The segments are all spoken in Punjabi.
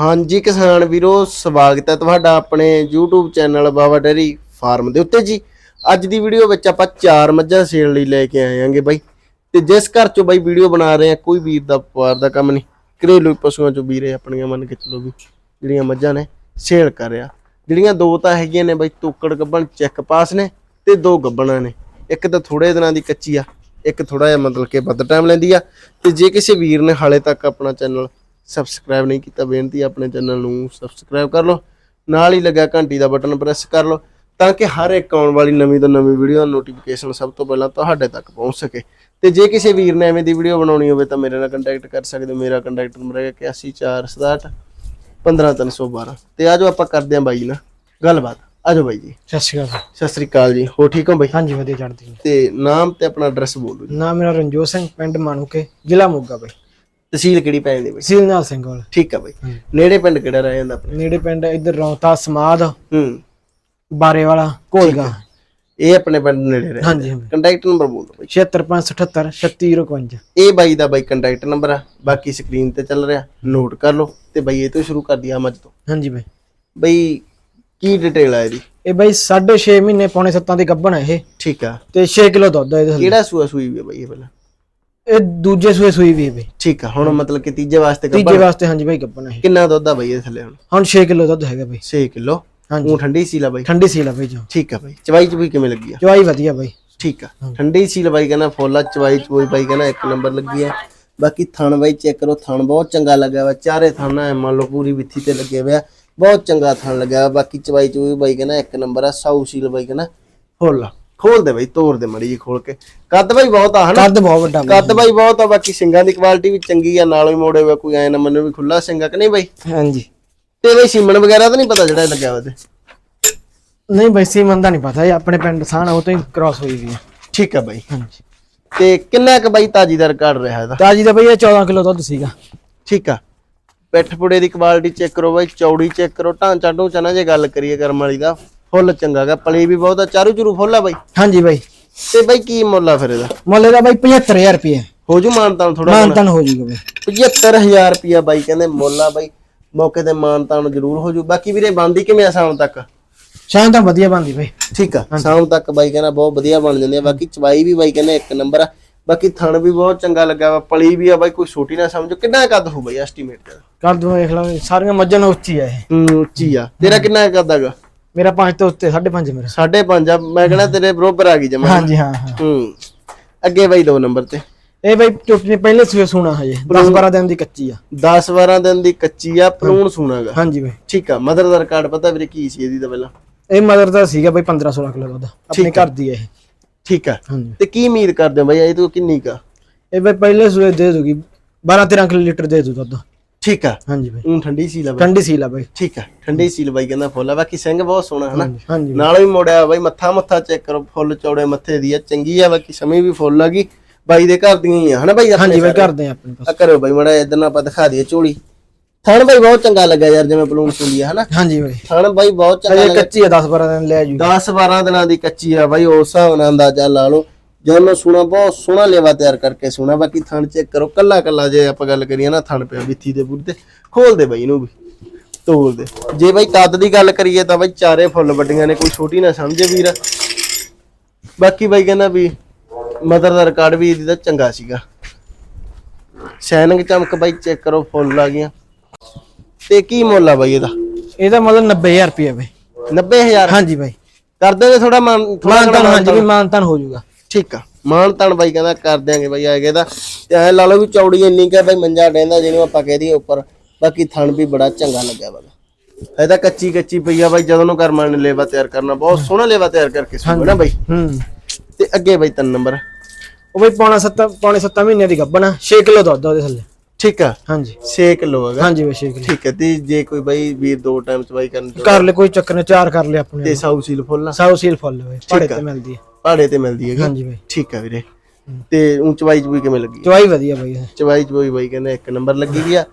ਹਾਂਜੀ ਕਿਸਾਨ ਵੀਰੋ, ਸਵਾਗਤ ਹੈ ਤੁਹਾਡਾ ਆਪਣੇ YouTube channel Baba dairy farm ਦੇ ਉੱਤੇ ਜੀ। ਅੱਜ ਦੀ ਵੀਡੀਓ ਵਿੱਚ ਆਪਾਂ ਚਾਰ ਮੱਝਾਂ ਸੇਲ ਲਈ ਲੈ ਕੇ ਆਏ ਆਂਗੇ ਬਾਈ। ਤੇ ਜਿਸ ਘਰ ਚੋਂ ਬਾਈ ਵੀਡੀਓ ਬਣਾ ਰਹੇ ਆ ਕੋਈ ਵੀਰ ਦਾ ਵਪਾਰ ਦਾ ਕੰਮ ਨਹੀਂ। ਘਰੇਲੂ ਪਸ਼ੂਆਂ ਚੋਂ ਵੀਰੇ ਆਪਣੀਆਂ ਮੰਨ ਕੇ ਚੱਲੋ ਵੀ ਜਿਹੜੀਆਂ ਮੱਝਾਂ ਨੇ, ਸੇਲ ਕਰ ਰਿਹਾ। ਜਿਹੜੀਆਂ ਦੋ ਤਾਂ ਹੈਗੀਆਂ ਨੇ ਬਾਈ, ਤੋਕੜ ਗੱਬਣ ਚੈੱਕ ਪਾਸ ਨੇ ਤੇ ਦੋ ਗੱਬਣਾਂ ਨੇ। ਇੱਕ ਤਾਂ ਥੋੜੇ ਦਿਨਾਂ ਦੀ ਕੱਚੀ ਆ, ਇੱਕ ਥੋੜਾ ਜਿਹਾ ਮਤਲਬ ਕਿ ਵੱਧ ਟਾਈਮ ਲੈਂਦੀ ਆ। ਤੇ ਜੇ ਕਿਸੇ ਵੀਰ ਨੇ ਹਾਲੇ ਤੱਕ ਆਪਣਾ ਚੈਨਲ ਸਬਸਕ੍ਰਾਈਬ ਨਹੀਂ ਕੀਤਾ ਬੇਨਤੀ ਆਪਣੇ ਚੈਨਲ ਨੂੰ ਸਬਸਕ੍ਰਾਈਬ ਕਰ ਲਓ। ਨਾਲ ਹੀ ਲੱਗਾ ਘੰਟੀ ਦਾ ਬਟਨ ਪ੍ਰੈਸ ਕਰ ਲਓ ਤਾਂ ਕਿ ਹਰ ਇੱਕ ਆਉਣ ਵਾਲੀ ਨਵੀਂ ਤੋਂ ਨਵੀਂ ਵੀਡੀਓ ਦਾ ਨੋਟੀਫਿਕੇਸ਼ਨ ਸਭ ਤੋਂ ਪਹਿਲਾਂ ਤੁਹਾਡੇ ਤੱਕ ਪਹੁੰਚ ਸਕੇ। ਤੇ ਜੇ ਕਿਸੇ ਵੀਰ ਨੇ ਐਵੇਂ ਦੀ ਵੀਡੀਓ ਬਣਾਉਣੀ ਹੋਵੇ ਤਾਂ ਮੇਰੇ ਨਾਲ ਕੰਟੈਕਟ ਕਰ ਸਕਦੇ ਹੋ। ਮੇਰਾ ਕੰਟੈਕਟ ਨੰਬਰ ਹੈ 8147 15312 ਤੇ ਆਜੋ ਆਪਾਂ ਕਰਦੇ ਹਾਂ ਬਾਈ ਨਾਲ ਗੱਲਬਾਤ। ਆਜੋ ਬਾਈ ਜੀ। ਸਤਿ ਸ਼੍ਰੀ ਅਕਾਲ ਸਤਿ ਸ੍ਰੀ ਅਕਾਲ ਜੀ। ਹੋ ਠੀਕ ਹੋ ਬਾਈ? ਹਾਂਜੀ ਵਧੀਆ ਚੜ੍ਹਦੀ। ਤੇ ਨਾਮ ਤੇ ਆਪਣਾ ਐਡਰੈਸ ਬੋਲੋ ਜੀ। ਨਾਮ ਮੇਰਾ ਰਣਜੋਤ ਸਿੰਘ ਪਿੰਡ ਮਾਨੂਕੇ ਜ਼ਿਲ੍ਹਾ ਮੋਗਾ ਬਈ। ਤਹਿਸੀਲ ਕਿਹੜੀ ਪੈ ਜਾਂਦੀ ਬਾਈ? ਤਹਿਸੀਲ ਨਾਲ ਸਿੰਘ ਵਾਲਾ ਠੀਕ ਆ ਬਾਈ। ਨੇੜੇ ਪਿੰਡ ਕਿਹੜਾ ਰਹਿ ਜਾਂਦਾ ਆਪਣੇ? ਨੇੜੇ ਪਿੰਡ ਇੱਧਰ ਰੌਤਾ ਸਮਾਦ ਹੂੰ। ਬਾਰੇ ਵਾਲਾ ਕੋਲਗਾ ਇਹ ਆਪਣੇ ਪਿੰਡ ਨੇੜੇ ਰਹਿ ਹਾਂਜੀ ਹਾਂਜੀ। ਕੰਟੈਕਟ ਨੰਬਰ ਬੋਲ ਦਿਓ ਬਾਈ। 76578 3651 ਇਹ ਬਾਈ ਦਾ ਬਾਈ ਕੰਟੈਕਟ ਨੰਬਰ ਆ। ਬਾਕੀ ਸਕਰੀਨ ਤੇ ਚੱਲ ਰਿਹਾ। ਨੋਟ ਕਰ ਲਓ ਤੇ ਬਾਈ ਇਹ ਤੋਂ ਸ਼ੁਰੂ ਕਰ ਦਿਆ ਮੱਝ ਤੋਂ। ਹਾਂਜੀ ਬਈ। ਬਈ ਕੀ ਡਿਟੇਲ ਆ ਇਹਦੀ? ਇਹ ਬਈ 6.5 ਮਹੀਨੇ ਪੌਣੇ 7 ਦੀ ਗੱਭਣ ਹੈ ਇਹ। ਠੀਕ ਆ। ਤੇ 6 ਕਿਲੋ ਦੁੱਧ ਹੈ ਇਹਦੇ ਕਿਹੜਾ ਸੂਆ ਸੂਈ ਵੀ ਆ ਬਾਈ ਇਹ ਪਹਿਲਾਂ? ਇਹ ਦੂਜੇ ਸੂਏ ਸੂਈ ਵੀ ਹੈ ਬਈ। ਠੀਕ ਆ ਹੁਣ ਮਤਲਬ ਕਿ ਤੀਜੇ ਵਾਸਤੇ ਤੀਜੇ ਵਾਸਤੇ ਹਾਂਜੀ ਬਈ ਗੱਭਣ ਹੈ। ਕਿੰਨਾ ਦੁੱਧ ਆ ਬਾਈ ਇਹ ਥੱਲੇ ਹੁਣ? ਹੁਣ 6 ਕਿਲੋ ਦੁੱਧ ਹੈਗਾ ਬਈ। 6 ਕਿਲੋ? ਹਾਂਜੀ। ਉਹ ਠੰਡੀ ਸੀਲ ਆ ਬਾਈ? ਠੰਡੀ ਸੀਲ ਆ ਬਈ ਜੋ। ਠੀਕ ਆ ਬਾਈ। ਚਵਾਈ ਚ ਵੀ ਕਿਵੇਂ ਲੱਗੀ ਆ? ਚਵਾਈ ਵਧੀਆ ਬਈ। ਠੀਕ ਆ। ਠੰਡੀ ਸੀਲ ਬਾਈ ਕਹਿੰਦਾ ਫੋਲਾ ਚਵਾਈ ਚੋਈ ਬਾਈ ਕਹਿੰਦਾ ਇੱਕ ਨੰਬਰ ਲੱਗੀ ਆ। ਬਾਕੀ ਥਣ ਬਾਈ ਚੈੱਕ ਕਰੋ ਥਣ ਬਹੁਤ ਚੰਗਾ ਲੱਗਾ ਵਾ। ਚਾਰੇ ਥਣ ਐ ਮੰਨ ਲਓ ਪੂਰੀ ਵਿੱਥੀ ਤੇ ਲੱਗੇ ਹੋਇਆ ਬਹੁਤ ਚੰਗਾ ਥਣ ਲੱਗਾ ਵਾ। ਬਾਕੀ ਚਵਾਈ ਚੋਈ ਬਾਈ ਕਹਿੰਦਾ ਇੱਕ ਨੰਬਰ ਆ ਸਾਊ ਸੀਲ ਬਾਈ ਕਹਿੰਦਾ ਫੁੱਲ ਖੋਲ ਦੇ ਬਾਈ ਤੋੜ ਦੇ ਮੜੀ ਜੀ ਖੋਲ ਕੇ। ਕੱਦ ਬਾਈ ਬਹੁਤ ਆ ਹਨਾ? ਕੱਦ ਬਹੁਤ ਵੱਡਾ ਬਈ। ਕੱਦ ਬਾਈ ਬਹੁਤ ਆ ਬਾਕੀ ਸਿੰਗਾਂ ਦੀ ਕੁਆਲਿਟੀ ਵੀ ਚੰਗੀ ਆ ਨਾਲੋਂ ਹੀ ਮੋੜੇ ਹੋਇਆ ਕੋਈ ਐ ਨਾ ਮੈਨੂੰ ਵੀ ਖੁੱਲਾ ਸਿੰਗਾ ਕਿ ਨਹੀਂ ਬਾਈ? ਹਾਂਜੀ। ਤੇ ਬਾਈ ਸੀਮਣ ਵਗੈਰਾ ਤਾਂ ਨਹੀਂ ਪਤਾ ਜਿਹੜਾ ਇਹ ਲੱਗਿਆ ਵਾ ਤੇ? ਨਹੀਂ ਬਈ ਸੀਮਨ ਦਾ ਨਹੀਂ ਪਤਾ ਇਹ ਆਪਣੇ ਪਿੰਡ ਸਾਣਾ ਉਹ ਤੋਂ ਹੀ ਕ੍ਰਾਸ ਹੋਈ ਵੀ ਹੈ ਠੀਕ ਆ ਬਾਈ। ਹਾਂਜੀ। ਤੇ ਕਿੰਨਾ ਕੁ ਬਾਈ ਤਾਜੀ ਦਾ ਰਿਕਾਰਡ ਰਿਹਾ ਇਹਦਾ? ਤਾਜੀ ਦਾ ਬਈ ਇਹ 14 ਕਿਲੋ ਦੁੱਧ ਸੀਗਾ। ਠੀਕ ਆ। ਪਿੱਠ ਪੁੜੇ ਦੀ ਕੁਆਲਿਟੀ ਚੈੱਕ ਕਰੋ ਬਾਈ ਚੌੜੀ ਚੈੱਕ ਕਰੋ ਢਾਂਚਾ ਢੂੰਚਾ ਨਾ ਜੇ ਗੱਲ ਕਰੀਏ ਕਰਮ ਵਾਲੀ ਦਾ। ਫੁੱਲ ਚੰਗਾ ਗਾ ਪਲੀ ਵੀ ਬਹੁਤ ਆ ਚਾਰੂ ਚੂਰੂ ਫੁੱਲ ਆ ਬਾਈ? ਹਾਂਜੀ ਬਾਈ। ਤੇ ਬਾਈ ਕੀ ਮੁੱਲ ਆ ਫਿਰ ਇਹਦਾ? ਮੁੱਲ ਇਹਦਾ ਬਾਈ 75000 ਰੁਪਏ। ਹੋ ਜੂ ਮਾਨਤਾਨ ਥੋੜਾ ਮਾਨਤਨ ਹੋ ਜੂਗਾ ਬਾਈ। 75000 ਰੁਪਿਆ ਬਾਈ ਕਹਿੰਦੇ ਮੁੱਲ ਆ ਬਾਈ। ਮੌਕੇ ਤੇ ਮਾਨਤਾਨ ਜ਼ਰੂਰ ਹੋ ਜੂ। ਬਾਕੀ ਵੀਰੇ ਬੰਦੀ ਕਿਵੇਂ ਆ ਸ਼ਾਮ ਤੱਕ? ਸ਼ਾਮ ਤਾਂ ਵਧੀਆ ਬੰਦੀ ਬਾਈ। ਠੀਕ ਆ ਸ਼ਾਮ ਤੱਕ ਬਾਈ ਕਹਿੰਦਾ ਬਹੁਤ ਵਧੀਆ ਬਣ ਜਾਂਦੀ ਆ। ਬਾਕੀ ਚਵਾਈ ਵੀ ਬਾਈ ਕਹਿੰਦਾ ਇੱਕ ਨੰਬਰ ਆ। ਬਾਕੀ ਥਣ ਵੀ ਬਹੁਤ ਚੰਗਾ ਲੱਗਾ ਵਾ। ਪਲੀ ਵੀ ਆ ਬਾਈ ਕੋਈ ਛੋਟੀ ਨਾ ਸਮਝੋ। ਕਿੰਨਾ ਕੱਦ ਹੋ ਬਾਈ ਐਸਟੀਮੇਟ ਕਰ। ਕਰ ਦੋ ਦੇਖ ਲਓ ਸਾਰੀਆਂ ਮੱਝਾਂ ਉੱਚੀ ਆ ਇਹ। ਹੂੰ ਉੱਚੀ ਆ। ਤੇਰਾ ਕਿੰਨਾ ਕੱਦ ਹੈਗਾ? ਮੇਰਾ 5 ਤੋਂ ਉੱਤੇ 5.5 ਮੇਰਾ। ਸਾਢੇ ਪੰਜ ਆ ਮੈਂ ਕਹਿੰਦਾ ਤੇਰੇ ਬਰੋਬਰ ਆ ਗਈ ਜਮਾ। ਹਾਂਜੀ ਹਾਂ ਹਾਂ। ਹੂੰ। ਅੱਗੇ ਬਾਈ ਦੋ ਨੰਬਰ ਤੇ। ਇਹ ਬਾਈ ਟੁੱਟਣੀ ਪਹਿਲੇ ਸੂਏ ਸੂਣਾ ਹਜੇ। 10 12 ਦਿਨ ਦੀ ਕੱਚੀ ਆ। 10 12 ਦਿਨ ਦੀ ਕੱਚੀ ਆ ਪਲੂਣ ਸੁਣਾਗਾ। ਹਾਂਜੀ ਬਾਈ। ਠੀਕ ਆ ਮਦਰ ਦਾ ਰਿਕਾਰਡ ਪਤਾ ਵੀਰੇ ਕੀ ਸੀ ਇਹਦੀ ਤਾਂ ਪਹਿਲਾਂ? ਇਹ ਮਦਰ ਦਾ ਸੀਗਾ ਬਾਈ 15 16 ਕਿਲੋ ਦੁੱਧ ਆਪਣੇ ਘਰ ਦੀ ਇਹ। ਠੀਕ ਆ। ਤੇ ਕੀ ਉਮੀਦ ਕਰਦੇ ਹੋ ਬਾਈ ਇਹ ਤੋਂ ਕਿੰਨੀ ਕਾ ਇਹ ਬਾਈ ਪਹਿਲੇ ਸੂਏ ਦੇ ਦੂਗੀ 12 13 ਕਿਲੋ ਲੀਟਰ ਦੇ ਦੂ ਦੁੱਧ। ਠੀਕ ਆ। ਹਾਂਜੀ ਬਾਈ। ਉਹ ਠੰਡੀ ਸੀ ਲਾ ਬਾਈ। ਠੰਡੀ ਸੀਲ ਆ ਬਾਈ। ਠੀਕ ਆ ਠੰਡੀ ਸੀਲ ਬਾਈ ਕਹਿੰਦਾ ਫੁੱਲ ਆ। ਬਾਕੀ ਸਿੰਘ ਬਹੁਤ ਸੋਹਣਾ ਹਨਾ। ਨਾਲ ਵੀ ਮੋੜਿਆ ਬਾਈ ਮੱਥਾ ਮੱਥਾ ਚੈੱਕ ਕਰੋ ਫੁੱਲ ਚੌੜੇ ਮੱਥੇ ਦੀ ਆ ਚੰਗੀ ਆ ਬਾਕੀ ਸਮੇਂ ਵੀ ਫੁੱਲ ਆ ਗਈ। ਬਾਈ ਦੇ ਘਰ ਦੀਆਂ ਹੀ ਆ ਹਨਾ ਬਾਈ ਹਾਂਜੀ ਬਾਈ? ਕਰਦੇ ਆ ਆਪਣੇ ਪਾਸ ਆ ਕਰੋ ਬਾਈ ਮੜਾ ਇਧਰ ਨਾ ਆਪਾਂ ਦਿਖਾ ਦਈਏ ਝੋਲੀ। ਥਣ ਬਾਈ ਬਹੁਤ ਚੰਗਾ ਲੱਗਾ ਯਾਰ ਜਿਵੇਂ ਪਲੂਣ ਸੁੰਦੀ ਆ ਹਨਾ। ਹਾਂਜੀ ਬਾਈ। ਥਣ ਬਾਈ ਬਹੁਤ ਚੰਗਾ ਲੱਗਾ ਕੱਚੀ ਆ 10 12 ਦਿਨ ਲੈ ਜੂ। 10 12 ਦਿਨਾਂ ਦੀ ਕੱਚੀ ਆ ਬਾਈ ਉਸ ਹਿਸਾਬ ਨਾਲ ਅੰਦਾਜ਼ਾ ਲਾ ਲਓ। ਜਦੋਂ ਸੁਣਾ ਬਹੁਤ ਸੋਹਣਾ ਲੇਵਾ ਤਿਆਰ ਕਰਕੇ ਸੁਣਾ ਬਾਕੀ ਥਣ ਚੈੱਕ ਕਰੋ ਕੱਲਾ ਕੱਲਾ ਜੇ ਆਪਾਂ ਗੱਲ ਕਰੀਏ ਨਾ ਥਣ ਪਿਆ ਵਿੱਥੀ ਦੇ ਬੁੱਢ ਤੇ ਖੋਲ ਦੇ ਬਾਈ ਇਹਨੂੰ ਵੀ ਤੋਲ ਦੇ। ਜੇ ਬਾਈ ਕੱਦ ਦੀ ਗੱਲ ਕਰੀਏ ਤਾਂ ਬਾਈ ਚਾਰੇ ਫੁੱਲ ਵੱਡੀਆਂ ਨੇ ਕੋਈ ਛੋਟੀ ਨਾ ਸਮਝੇ ਵੀਰ। ਬਾਕੀ ਬਾਈ ਕਹਿੰਦਾ ਵੀ ਮਦਰ ਦਾ ਰਿਕਾਰਡ ਵੀ ਇਹਦੀ ਚੰਗਾ ਸੀਗਾ। ਸ਼ੈਨਿੰਗ ਚਮਕ ਬਾਈ ਚੈੱਕ ਕਰੋ ਫੁੱਲ ਆ ਗਈਆਂ। ਤੇ ਕੀ ਮੁੱਲ ਆ ਬਾਈ ਇਹਦਾ? ਇਹਦਾ ਮਤਲਬ 90000 ਰੁਪਏ ਬਾਈ। 90000 ਹਾਂਜੀ ਬਾਈ। ਕਰਦੇ ਨੇ ਥੋੜਾ ਮਾਨ ਥੋੜਾ ਮਾਨਤਨ ਹਾਂਜੀ ਵੀ ਮਾਨਤਨ ਹੋ ਜੂਗਾ ਠੀਕ ਆ। ਮਾਨ ਤਾਨ ਬਾਈ ਕਹਿੰਦਾ ਕਰ ਦਿਆਂਗੇ ਬਾਈ ਆਏਗੇ ਦਾ ਤੇ ਐ ਲਾ ਲਓ ਵੀ ਚੌੜੀ ਇੰਨੀ ਕਿ ਬਾਈ ਮੰਜਾ ਡੈਂਦਾ ਜਿਹਨੂੰ ਆਪਾਂ ਕਹਿ ਦਈਏ ਉੱਪਰ। ਬਾਕੀ ਥਣ ਵੀ ਬੜਾ ਚੰਗਾ ਲੱਗਿਆ ਵਾ ਇਹ ਤਾਂ ਕੱਚੀ ਕੱਚੀ ਪਈ ਆ ਬਾਈ ਜਦੋਂ ਨੂੰ ਕਰਮਾਂ ਨੇ ਲੇਵਾ ਤਿਆਰ ਕਰਨਾ ਬਹੁਤ ਸੋਹਣਾ ਲੇਵਾ ਤਿਆਰ ਕਰਕੇ ਸੁਣਾ ਨਾ ਬਾਈ। ਹੂੰ। ਤੇ ਅੱਗੇ ਬਾਈ ਤਿੰਨ ਨੰਬਰ। ਉਹ ਬਈ ਪੌਣਾ 7 ਪੌਣੇ 7 ਮਹੀਨੇ ਦੀ ਗੱਬਣਾ 6 ਕਿਲੋ ਦੁੱਧ ਉਹਦੇ ਥੱਲੇ। ਠੀਕ ਆ। ਹਾਂਜੀ। 6 ਕਿਲੋ ਹੈਗਾ। ਹਾਂਜੀ ਬਈ 6 ਕਿਲੋ। ਠੀਕ ਹੈ ਤੇ ਜੇ ਕੋਈ ਬਾਈ ਵੀਰ ਦੋ ਟਾਈਮ ਚਵਾਈ ਕਰਨ ਕਰ ਲੈ ਕੋਈ ਚੱਕਰ ਨਹੀਂ ਚਾਰ ਕਰ ਲੈ ਆਪਣੇ ਤੇ ਸਾਊ ਸੀਲ ਫੁੱਲ ਸਾਊ ਸੀਲ ਫੁੱਲ ਬਈ ਆ। ਤੇ ਮਿਲਦੀ ਹੈ ਪਹਾੜੇ ਤੇ ਮਿਲਦੀ ਹੈਗੀ। ਹਾਂਜੀ ਬਈ। ਠੀਕ ਆ ਵੀਰੇ। ਤੇ ਉਂ ਚਵਾਈ ਚਵੂਈ ਕਿਵੇਂ ਲੱਗੀ? ਚਵਾਈ ਵਧੀਆ ਬਈ। ਚਵਾਈ ਚਵੂਈ ਬਾਈ ਕਹਿੰਦਾ ਇੱਕ ਨੰਬਰ ਲੱਗੀ ਵੀ ਆ।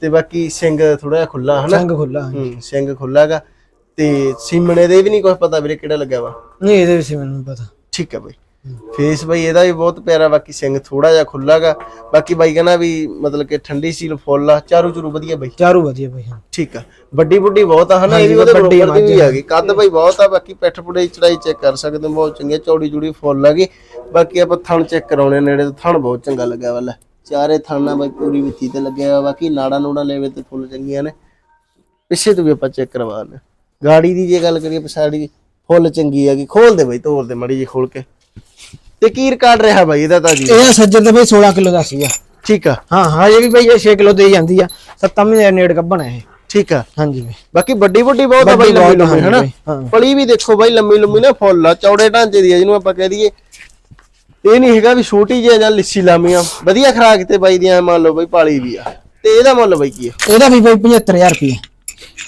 ਤੇ ਬਾਕੀ ਸਿੰਘ ਥੋੜਾ ਜਿਹਾ ਖੁੱਲਾ ਹਨਾ? ਸੰਗ ਖੁੱਲਾ ਹੂੰ ਸਿੰਘ ਖੁੱਲਾਗਾ ਤੇ ਸੀਮਣੇ ਦੇ ਵੀ ਨਹੀਂ ਕੁਝ ਪਤਾ ਵੀਰੇ ਕਿਹੜਾ ਲੱਗਿਆ ਵਾ? ਨਹੀਂ ਇਹਦੇ ਵਿੱਚ ਮੈਨੂੰ ਨੀ ਪਤਾ। ਠੀਕ ਹੈ ਬਈ। ਫੇਸ ਬਾਈ ਇਹਦਾ ਵੀ ਬਹੁਤ ਪਿਆਰਾ ਬਾਕੀ ਸਿੰਘ ਥੋੜਾ ਜਿਹਾ ਖੁੱਲਾਗਾ ਬਾਕੀ ਬਾਈ ਕਹਿੰਦਾ ਵੀ ਮਤਲਬ ਕਿ ਠੰਡੀ ਸੀਲ ਫੁੱਲ ਆ ਚਾਰੂ ਚਰੂ ਵਧੀਆ ਬਾਈ। ਚਾਰੂ ਵਧੀਆ ਬਾਈ ਹਾਂ। ਠੀਕ ਆ ਵੱਡੀ ਬੁੱਢੀ ਬਹੁਤ ਆ ਹਨਾ ਇਹ ਵੀ ਹਾਂਜੀ, ਉਹਦੇ ਬਰੋਬਰ ਦੀ ਵੀ ਆ ਗਈ ਕੱਦ ਬਾਈ ਬਹੁਤ ਆ ਬਾਕੀ ਪਿੱਠ ਪੁੜੇ ਚੜਾਈ ਚੈੱਕ ਕਰ ਸਕਦੇ ਹੋ ਬਹੁਤ ਚੰਗੀ ਆ, ਚੌੜੀ ਚੂੜੀ ਫੁੱਲ ਹੈਗੀ। ਬਾਕੀ ਆਪਾਂ ਥਣ ਚੈੱਕ ਕਰਾਉਣੇ ਆ ਨੇੜੇ ਤੋਂ ਥਣ ਬਹੁਤ ਚੰਗਾ ਲੱਗਿਆ ਵਾਲਾ ਚਾਰੇ ਥਾਣਾ ਬਾਈ ਪੂਰੀ ਵਿੱਥੀ ਤੇ ਲੱਗਿਆ ਬਾਕੀ ਨਾੜਾ ਨੂੜਾ ਲੈਵੇ ਤੇ ਫੁੱਲ ਚੰਗੀਆਂ ਨੇ। ਪਿੱਛੇ ਤੋਂ ਵੀ ਆਪਾਂ ਚੈੱਕ ਕਰਵਾ ਲੈ ਗਾੜੀ ਦੀ ਜੇ ਗੱਲ ਕਰੀਏ ਪਛਾੜੀ ਫੁੱਲ ਚੰਗੀ ਹੈਗੀ। ਖੋਲ ਦੇ ਬਾਈ ਤੋੜ ਦੇ ਮੜੀ ਜੀ ਖੋਲ ਕੇ। ਤੇ ਕੀ ਰਿਕਾਰਡ ਰਿਹਾ ਬਾਈ ਇਹਦਾ ਤਾਂ ਜੀ? ਇਹ ਸੱਜਰ ਦਾ ਬਾਈ 16 ਕਿਲੋ ਦਾ ਸੀਗਾ। ਠੀਕ ਆ। ਹਾਂ ਹਾਂ ਇਹ ਵੀ ਬਾਈ ਇਹ 6 ਕਿਲੋ ਦੇ ਹੀ ਜਾਂਦੀ ਆ। 7 ਮਹੀਨੇ ਨੇੜ ਕੱਢਣਾ ਇਹ। ਠੀਕ ਆ। ਹਾਂਜੀ ਬਾਈ। ਬਾਕੀ ਵੱਡੀ ਵੱਡੀ ਬਹੁਤ ਆ ਬਾਈ ਲੰਮੀ ਲੰਮੀ ਹਨਾ? ਹਾਂ। ਪਲੀ ਵੀ ਦੇਖੋ ਬਾਈ ਲੰਮੀ ਲੰਮੀ ਨਾ ਫੁੱਲ ਆ ਚੌੜੇ ਢਾਂਚੇ ਦੀ ਆ ਜਿਹਨੂੰ ਆਪਾਂ ਕਹਿ ਦਈਏ। ਇਹ ਨਹੀਂ ਹੈਗਾ ਵੀ ਛੋਟੀ ਜਿਹੀ ਆ ਜਾਂ ਲਿੱਸੀ ਲਾਮੀਆਂ ਵਧੀਆ ਖਰਾਕ ਤੇ ਬਾਈ ਦੀਆਂ ਮੰਨ ਲਓ ਬਾਈ ਪਾਲੀ ਵੀ ਆ। ਤੇ ਇਹਦਾ ਮੁੱਲ ਬਾਈ ਕੀ ਹੈ ਇਹਦਾ ਵੀ ਬਾਈ 75000 ਰੁਪਏ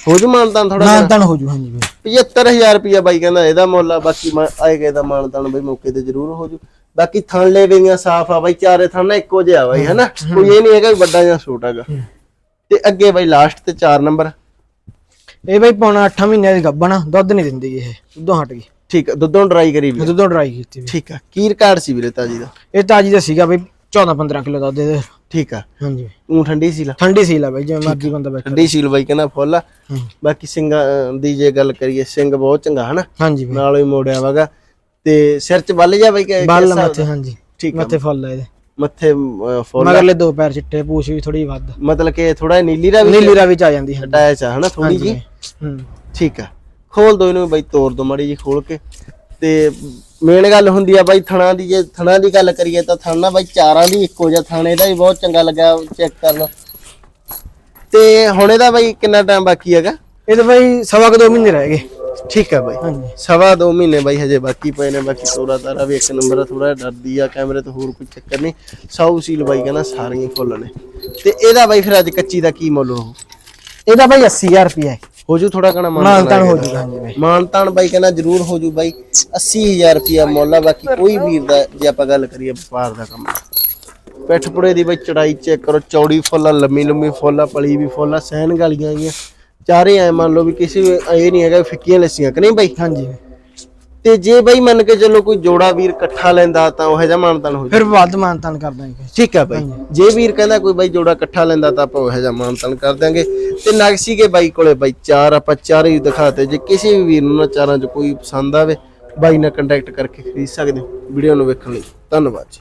ਹੋ ਜੂ ਮਾਨਤਾਨ ਥੋੜਾ ਮਾਨਤਨ ਹੋ ਜੂ ਹਾਂਜੀ ਬਾਈ 75000 ਰੁਪਿਆ ਬਾਈ ਕਹਿੰਦਾ ਇਹਦਾ ਮੁੱਲ ਆ ਬਾਕੀ ਮੈਂ ਆਏ ਗਏ ਦਾ ਮਾਨਤਾਨ ਬਾਈ ਮੌਕੇ ਤੇ ਜ਼ਰੂਰ ਹੋ ਜੂ। ਬਾਕੀ ਥਣ ਲੈ ਵੀਆਂ ਸਾਫ਼ ਆ ਬਾਈ ਚਾਰੇ ਥਣ ਨਾ ਇੱਕੋ ਜਿਹਾ ਬਾਈ ਹਨਾ? ਕੋਈ ਇਹ ਨਹੀਂ ਹੈਗਾ ਵੱਡਾ ਜਾਂ ਛੋਟਾ ਗਾ। ਤੇ ਅੱਗੇ ਬਾਈ ਲਾਸਟ ਤੇ 4 ਨੰਬਰ। ਇਹ ਬਾਈ ਪੌਣਾ 8 ਮਹੀਨਿਆਂ ਦੀ ਗੱਬਣਾ ਦੁੱਧ ਨਹੀਂ ਦਿੰਦੀ ਇਹ ਦੁੱਧੋਂ ਹਟ ਗਈ। ਠੀਕ ਆ ਦੁੱਧੋਂ ਡਰਾਈ ਕਰੀ ਵੀ ਦੁੱਧੋਂ ਡਰਾਈ ਕੀਤੀ ਵੀ ਠੀਕ ਆ ਕੀ ਰਿਕਾਰਡ ਸੀ ਵੀਰੇ ਤਾਜੀ ਦਾ? ਇਹ ਤਾਜੀ ਦਾ ਸੀਗਾ ਬਾਈ 14 15 ਕਿਲੋ ਦੁੱਧ ਇਹਦੇ। ਠੀਕ ਆ। ਹਾਂਜੀ। ਉਹ ਠੰਡੀ ਸੀ ਲਾ ਠੰਡੀ ਸੀ ਲਾ ਬਾਈ ਜਿਵੇਂ ਮਰਜ਼ੀ ਬੰਦਾ ਬੈਠਾ ਠੰਡੀ ਸੀਲ ਬਾਈ ਕਹਿੰਦਾ ਫੁੱਲ ਆ। ਬਾਕੀ ਸਿੰਘਾਂ ਦੀ ਜੇ ਗੱਲ ਕਰੀਏ ਸਿੰਘ ਬਹੁਤ ਚੰਗਾ ਹਨਾ? ਹਾਂਜੀ ਬਾਈ। ਨਾਲ ਹੀ ਮੋੜਿਆ ਵਗਾ। ਤੇ ਸਿਰ ਚ ਬੱਲ ਜਾ ਬਾਈ ਕਿ ਬੱਲ ਮੱਥੇ? ਹਾਂਜੀ। ਠੀਕ ਆ। ਮੱਥੇ ਫੁੱਲ ਆ ਇਹਦੇ। ਮੱਥੇ ਫੁੱਲ ਆ। ਮਗਰਲੇ ਦੋ ਪੈਰ ਚਿੱਟੇ ਪੂਛ ਵੀ ਥੋੜੀ ਵੱਧ। ਮਤਲਬ ਕਿ ਥੋੜਾ ਨੀਲੀ ਰਾ ਵੀ ਨੀਲੀ ਰਾ ਵਿੱਚ ਆ ਜਾਂਦੀ ਹੈ ਅਟੈਚ ਆ ਹਨਾ ਥੋੜੀ ਜੀ? ਹੂੰ। ਠੀਕ ਆ। ਖੋਲ ਦੋ ਇਹਨੂੰ ਬਾਈ ਤੋੜ ਦੋ ਮਾੜੀ ਜੀ ਖੋਲ ਕੇ। ਤੇ ਮੇਨ ਗੱਲ ਹੁੰਦੀ ਆ ਬਾਈ ਥਣਾ ਦੀ ਜੇ ਥਣਾ ਦੀ ਗੱਲ ਕਰੀਏ ਤਾਂ ਥਣਾ ਬਾਈ ਚਾਰਾਂ ਦੀ ਇੱਕੋ ਜਿਹਾ ਥਾਣੇ ਦਾ ਵੀ ਬਹੁਤ ਚੰਗਾ ਲੱਗਾ ਚੈੱਕ ਕਰ ਲਓ ਤੇ ਹੁਣ ਇਹਦਾ ਬਾਈ ਕਿੰਨਾ ਟਾਈਮ ਬਾਕੀ ਹੈਗਾ? ਇਹ ਤਾਂ ਬਾਈ ਸਵਾ ਕੁ ਦੋ ਮਹੀਨੇ ਰਹਿ ਗਏ। ਠੀਕ ਆ ਬਾਈ। ਹਾਂਜੀ। ਸਵਾ ਦੋ ਮਹੀਨੇ ਬਾਈ ਹਜੇ ਬਾਕੀ ਪਏ ਨੇ ਬਾਕੀ ਤੋਰਾ ਤਾਰਾ ਵੀ ਇੱਕ ਨੰਬਰ ਥੋੜਾ ਡਰਦੀ ਆ ਕੈਮਰੇ ਤੋਂ ਹੋਰ ਕੋਈ ਚੱਕਰ ਨਹੀਂ। ਸਾਊ ਸੀਲ ਬਾਈ ਕਹਿੰਦਾ ਸਾਰੀਆਂ ਹੀ ਫੁੱਲ ਨੇ। ਤੇ ਇਹਦਾ ਬਾਈ ਫਿਰ ਅੱਜ ਕੱਚੀ ਦਾ ਕੀ ਮੁੱਲ ਹੋ ਇਹਦਾ ਬਾਈ 80000 ਰੁਪਏ ਹੈ। ਹੋ ਜੂ ਥੋੜਾ ਕਣਾ ਮਾਨਤਾਨ ਹੋ। ਜੂਗਾ ਹਾਂਜੀ ਬਾਈ। ਮਾਨਤਾਨ ਬਾਈ ਕਹਿੰਦਾ ਜ਼ਰੂਰ ਹੋ ਜੂ ਬਾਈ 80000 ਰੁਪਿਆ ਮੁੱਲ ਆ ਬਾਕੀ ਕੋਈ ਵੀਰ ਦਾ ਜੇ ਆਪਾਂ ਗੱਲ ਕਰੀਏ ਵਪਾਰ ਦਾ ਕੰਮ। ਪਿੱਠਪੁੜੇ ਦੀ ਬਈ ਚੜਾਈ ਚੈੱਕ ਕਰੋ ਚੌੜੀ ਫੁੱਲ ਆ ਲੰਮੀ ਲੰਮੀ ਫੁੱਲ ਆ ਪਲੀ ਵੀ ਫੁੱਲ ਆ ਸੈਨ ਗਾਲੀਆਂ ਆਈਆਂ ਚਾਰੇ ਐ ਮੰਨ ਲਓ ਵੀ ਕਿਸੇ ਇਹ ਨਹੀਂ ਹੈਗਾ ਫਿੱਕੀਆਂ ਲੱਸੀਆਂ ਕਿ ਨਹੀਂ ਬਾਈ? ਹਾਂਜੀ। ਤੇ ਜੇ ਬਾਈ ਮੰਨ ਕੇ ਚੱਲੋ ਕੋਈ ਜੋੜਾ ਵੀਰ ਇਕੱਠਾ ਲੈਂਦਾ ਤਾਂ ਉਹ ਜਿਹਾ ਮਾਨਤਾਨ ਹੋ ਜੂ ਫਿਰ ਵੱਧ ਮਾਨਤਾਨ ਕਰ ਦਾਂਗੇ ਠੀਕ ਆ ਬਾਈ। ਜੇ ਵੀਰ ਕਹਿੰਦਾ ਕੋਈ ਬਾਈ ਜੋੜਾ ਇਕੱਠਾ ਲੈਂਦਾ ਤਾਂ ਆਪਾਂ ਉਹ ਜਿਹਾ ਮਾਨਤਾਨ ਕਰ ਦਾਂਗੇ ਤੇ ਨਗਸੀ ਕੇ ਬਾਈ ਕੋਲੇ ਬਾਈ ਚਾਰ ਆਪਾਂ ਚਾਰੇ ਹੀ ਦਿਖਾਤੇ ਜੇ ਕਿਸੇ ਵੀ ਵੀਰ ਨੂੰ ਨਾ ਚਾਰਾਂ ਚ ਕੋਈ ਪਸੰਦ ਆਵੇ ਬਾਈ ਨਾਲ ਕੰਟੈਕਟ ਕਰਕੇ ਖਰੀਦ ਸਕਦੇ ਹੋ। ਵੀਡੀਓ ਨੂੰ ਵੇਖਣ ਲਈ ਧੰਨਵਾਦ ਜੀ।